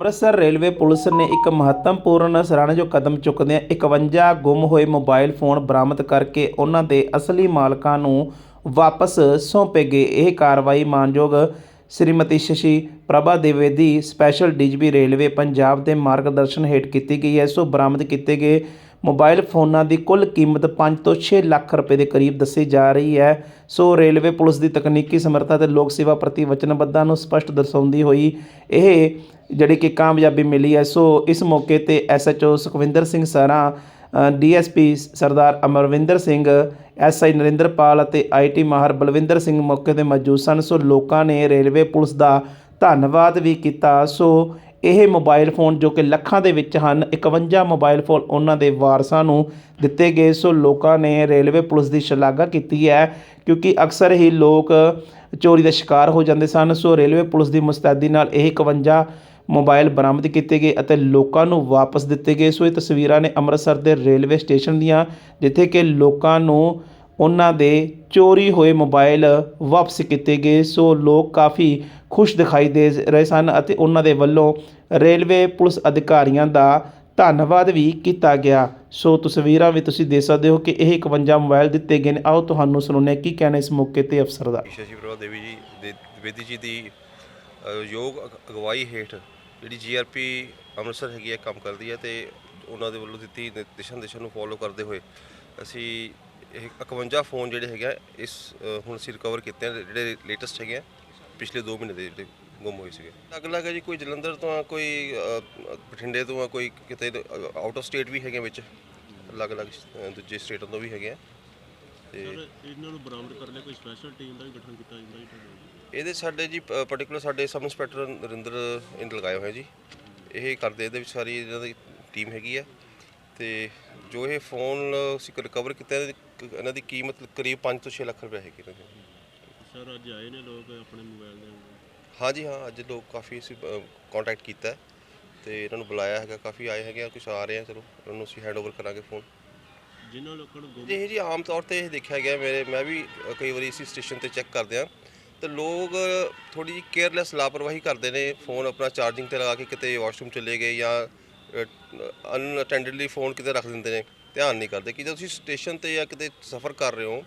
Amritsar railway police ਨੇ ਇੱਕ ਮਹੱਤਵਪੂਰਨ ਸਰਾਹਣਯੋਗ ਕਦਮ ਚੁੱਕਦਿਆਂ 51 ਗੁੰਮ ਹੋਏ ਮੋਬਾਈਲ ਫੋਨ ਬਰਾਮਦ ਕਰਕੇ ਉਹਨਾਂ ਦੇ ਅਸਲੀ ਮਾਲਕਾਂ ਨੂੰ ਵਾਪਸ ਸੌਂਪੇ ਗਏ। ਇਹ ਕਾਰਵਾਈ ਮਾਨਯੋਗ Shrimati Shashi Prabha Dwivedi special DGP railway Punjab ਦੇ ਮਾਰਗਦਰਸ਼ਨ ਹੇਠ ਕੀਤੀ ਗਈ ਹੈ। ਸੋ ਬਰਾਮਦ ਕੀਤੇ ਗਏ ਮੋਬਾਈਲ ਫੋਨਾਂ ਦੀ ਕੁੱਲ ਕੀਮਤ 5 ਤੋਂ 6 ਲੱਖ ਰੁਪਏ ਦੇ ਕਰੀਬ ਦੱਸੀ ਜਾ ਰਹੀ ਹੈ। ਸੋ ਰੇਲਵੇ ਪੁਲਿਸ ਦੀ ਤਕਨੀਕੀ ਸਮਰੱਥਾ ਤੇ ਲੋਕ ਸੇਵਾ ਪ੍ਰਤੀ ਵਚਨਬੱਧਤਾ ਨੂੰ ਸਪਸ਼ਟ ਦਰਸਾਉਂਦੀ ਹੋਈ ਇਹ ਜਿਹੜੀ ਕਿ ਕਾਮਯਾਬੀ ਮਿਲੀ ਹੈ। ਸੋ ਇਸ ਮੌਕੇ ਤੇ SHO Sukhwinder Singh Sra DSP Sardar Amarvinder Singh SI Narinderpal ਅਤੇ ਆਈਟੀ ਮਾਹਰ ਬਲਵਿੰਦਰ ਸਿੰਘ ਮੌਕੇ ਤੇ ਮੌਜੂਦ ਸਨ। ਸੋ ਲੋਕਾਂ ਨੇ ਰੇਲਵੇ ਪੁਲਿਸ ਦਾ ਧੰਨਵਾਦ ਵੀ ਕੀਤਾ। ਸੋ ਇਹ ਮੋਬਾਈਲ ਫੋਨ ਜੋ ਕਿ ਲੱਖਾਂ ਦੇ ਵਿੱਚ ਹਨ 51 ਮੋਬਾਈਲ ਫੋਨ ਉਹਨਾਂ ਦੇ ਵਾਰਸਾਂ ਨੂੰ ਦਿੱਤੇ ਗਏ। ਸੋ ਲੋਕਾਂ ਨੇ ਰੇਲਵੇ ਪੁਲਿਸ ਦੀ ਸ਼ਲਾਘਾ ਕੀਤੀ ਹੈ ਕਿਉਂਕਿ ਅਕਸਰ ਹੀ ਲੋਕ ਚੋਰੀ ਦਾ ਸ਼ਿਕਾਰ ਹੋ ਜਾਂਦੇ ਸਨ। ਸੋ ਰੇਲਵੇ ਪੁਲਿਸ ਦੀ ਮੁਸਤੈਦੀ ਨਾਲ ਇਹ 51 ਮੋਬਾਈਲ ਬਰਾਮਦ ਕੀਤੇ ਗਏ ਅਤੇ ਲੋਕਾਂ ਨੂੰ ਵਾਪਸ ਦਿੱਤੇ ਗਏ। ਸੋ ਇਹ ਤਸਵੀਰਾਂ ਨੇ ਅੰਮ੍ਰਿਤਸਰ ਦੇ ਰੇਲਵੇ ਸਟੇਸ਼ਨ ਦੀਆਂ, ਜਿੱਥੇ ਕਿ ਲੋਕਾਂ ਨੂੰ ਉਹਨਾਂ ਦੇ ਚੋਰੀ ਹੋਏ ਮੋਬਾਈਲ ਵਾਪਸ ਕੀਤੇ ਗਏ। ਸੋ ਲੋਕ ਕਾਫੀ ਖੁਸ਼ ਦਿਖਾਈ ਦੇ ਰਹੇ ਸਨ ਅਤੇ ਉਹਨਾਂ ਦੇ ਵੱਲੋਂ ਰੇਲਵੇ ਪੁਲਿਸ ਅਧਿਕਾਰੀਆਂ ਦਾ ਧੰਨਵਾਦ ਵੀ ਕੀਤਾ ਗਿਆ। ਸੋ ਤਸਵੀਰਾਂ ਵੀ ਤੁਸੀਂ ਦੇਖ ਸਕਦੇ ਹੋ ਕਿ ਇਹ 51 ਮੋਬਾਈਲ ਦਿੱਤੇ ਗਏ ਨੇ। ਆਓ ਤੁਹਾਨੂੰ ਸੁਣਾਉਂਦੇ ਹਾਂ ਕੀ ਕਹਿਣਾ ਇਸ ਮੌਕੇ ਤੇ ਅਫਸਰ ਦਾ। ਸ਼ਸ਼ੀ ਪ੍ਰਭਾ ਦੇਵੀ ਜੀ ਦੇ ਜੀ ਦੀ ਯੋਗ ਅਗਵਾਈ ਹੇਠ ਜਿਹੜੀ ਜੀਆਰਪੀ ਅੰਮ੍ਰਿਤਸਰ ਹੈਗੀ ਹੈ ਕੰਮ ਕਰਦੀ ਹੈ ਤੇ ਉਹਨਾਂ ਦੇ ਵੱਲੋਂ ਦਿੱਤੀ ਦਿਸ਼ਾ ਨਿਰਦੇਸ਼ਾਂ ਨੂੰ ਫੋਲੋ ਕਰਦੇ ਹੋਏ ਅਸੀਂ ਇਹ 51 ਫੋਨ ਜਿਹੜੇ ਹੈਗੇ ਆ, ਇਸ ਅ, ਹੁਣ ਅਸੀਂ ਰਿਕਵਰ ਕੀਤੇ ਆ ਜਿਹੜੇ ਲੇਟੈਸਟ ਹੈਗੇ ਆ ਪਿਛਲੇ 2 ਮਹੀਨੇ ਦੇ ਜਿਹੜੇ ਗੁੰਮ ਹੋਏ ਸੀਗੇ। ਅਗਲਾ ਹੈ ਜੀ ਕੋਈ ਜਲੰਧਰ ਤੋਂ ਆ ਕੋਈ ਅ, ਬਠਿੰਡੇ ਤੋਂ ਆ ਕੋਈ ਕਿਤੇ ਆਊਟ ਆਫ ਸਟੇਟ ਵੀ ਹੈਗੇ ਵਿੱਚ ਅਲੱਗ-ਅਲੱਗ ਅ, ਦੂਜੇ ਸਟੇਟਾਂ ਤੋਂ ਵੀ ਹੈਗੇ ਆ। ਤੇ ਸਰ ਇਹਨਾਂ ਨੂੰ ਬਰਾਮਦ ਕਰਨ ਲਈ ਕੋਈ ਸਪੈਸ਼ਲ ਟੀਮ ਦਾ ਵੀ ਗਠਨ ਕੀਤਾ ਜਾਂਦਾ ਜੀ ਤੁਹਾਡੇ? ਇਹਦੇ ਸਾਡੇ ਜੀ ਪਾਰਟਿਕੂਲਰ ਸਾਡੇ ਸਬ ਇੰਸਪੈਕਟਰ ਨਰਿੰਦਰ ਇੰਦ ਲਗਾਏ ਹੋਏ ਜੀ। ਇਹ ਕਰਦੇ ਇਹਦੇ ਵਿੱਚ ਸਾਰੀ ਇਹਨਾਂ ਦੀ ਟੀਮ ਹੈਗੀ ਆ। ਤੇ ਜੋ ਇਹ ਫੋਨ ਅਸੀਂ ਰਿਕਵਰ ਕੀਤਾ ਇਹਨਾਂ ਦੀ ਕੀਮਤ ਕਰੀਬ 5 ਤੋਂ 6 ਲੱਖ ਰੁਪਏ ਹੈਗੀ ਇਹਨਾਂ ਦੀ ਸਰ ਅੱਜ ਆਏ ਨੇ ਲੋਕ ਆਪਣੇ ਮੋਬਾਈਲ ਦੇ ਹਾਂਜੀ ਹਾਂ ਅੱਜ ਲੋਕ ਕਾਫੀ ਅਸੀਂ ਕੰਟੈਕਟ ਕੀਤਾ ਹੈ ਤੇ ਇਹਨਾਂ ਨੂੰ ਬੁਲਾਇਆ ਹੈਗਾ ਕਾਫੀ ਆਏ ਹੈਗੇ ਆ ਕੁਝ ਆ ਰਹੇ ਆ ਚਲੋ ਉਹਨਾਂ ਨੂੰ ਅਸੀਂ ਹੈਂਡ ਓਵਰ ਕਰਾਂਗੇ ਫੋਨ ਜਿਨ੍ਹਾਂ ਲੋਕਾਂ ਨੂੰ ਗੁੰਮ ਇਹ ਜੀ ਆਮ ਤੌਰ ਤੇ ਇਹ ਦੇਖਿਆ ਗਿਆ ਮੇਰੇ ਮੈਂ ਵੀ ਕਈ ਵਾਰੀ ਇਸੇ ਸਟੇਸ਼ਨ ਤੇ ਚੈੱਕ ਕਰਦੇ ਆ ਤੇ ਲੋਕ ਥੋੜੀ ਜਿਹੀ ਕੇਅਰਲੈਸ ਲਾਪਰਵਾਹੀ ਕਰਦੇ ਨੇ ਫੋਨ ਆਪਣਾ ਚਾਰਜਿੰਗ ਤੇ ਲਗਾ ਕੇ ਕਿਤੇ ਵਾਸ਼ਰੂਮ ਚਲੇ ਗਏ ਜਾਂ ਅਨਅਟੈਂਡਡਲੀ ਫੋਨ ਕਿਤੇ ਰੱਖ ਦਿੰਦੇ ਨੇ ਧਿਆਨ ਨਹੀਂ ਕਰਦੇ ਕਿ ਜਦੋਂ ਤੁਸੀਂ ਸਟੇਸ਼ਨ ਤੇ ਜਾਂ ਕਿਤੇ ਸਫ਼ਰ ਕਰ ਰਹੇ ਹੋ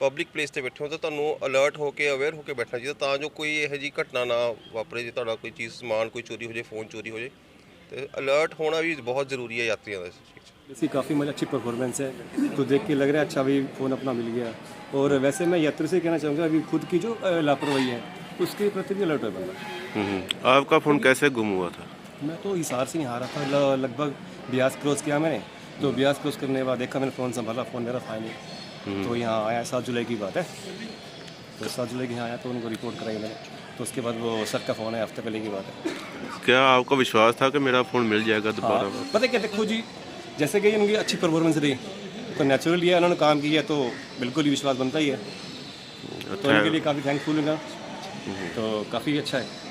ਪਬਲਿਕ ਪਲੇਸ ਤੇ ਬੈਠੇ ਹੋ ਤਾਂ ਤੁਹਾਨੂੰ ਅਲਰਟ ਹੋ ਕੇ ਅਵੇਅਰ ਹੋ ਕੇ ਬੈਠਣਾ ਚਾਹੀਦਾ ਤਾਂ ਜੋ ਕੋਈ ਇਹੋ ਜਿਹੀ ਘਟਨਾ ਨਾ ਵਾਪਰੇ ਜੇ ਤੁਹਾਡਾ ਕੋਈ ਚੀਜ਼ ਸਮਾਨ ਕੋਈ ਚੋਰੀ ਹੋ ਜਾਏ ਫੋਨ ਚੋਰੀ ਹੋ ਜਾਏ ਤੇ ਅਲਰਟ ਹੋਣਾ ਵੀ ਬਹੁਤ ਜ਼ਰੂਰੀ ਹੈ ਯਾਤਰੀਆਂ ਦਾ ਇਸ ਚੀਜ਼ 'ਚ इसकी काफ़ी मतलब अच्छी परफॉर्मेंस है तो देख के लग रहा है अच्छा भी फ़ोन अपना मिल गया और वैसे मैं यात्री से कहना चाहूँगा अभी खुद की जो अ, लापरवाही है उसके प्रति भी अलर्ट है बंदा हम्म, आपका फ़ोन कैसे गुम हुआ था मैं तो हिसार से यहाँ आ रहा था लगभग ब्यास क्रॉस किया मैंने। तो ब्यास क्रॉस करने के बाद देखा मैंने फ़ोन संभाला फ़ोन मेरा था नहीं तो यहाँ आया सात जुलाई की बात है। तो सात जुलाई के यहाँ आया तो उनको रिपोर्ट कराई मैंने। तो उसके बाद वो सर का फ़ोन है हफ़्ते पहले की बात है। क्या आपका विश्वास था कि मेरा फ़ोन मिल जाएगा दोबारा? हाँ, पता क्या देखो जी जैसे कि उनकी अच्छी परफॉर्मेंस रही तो नेचुरली है उन्होंने काम किया तो बिल्कुल ही विश्वास बनता ही है। तो उनके लिए काफ़ी थैंकफुल हूँ। तो काफ़ी अच्छा है।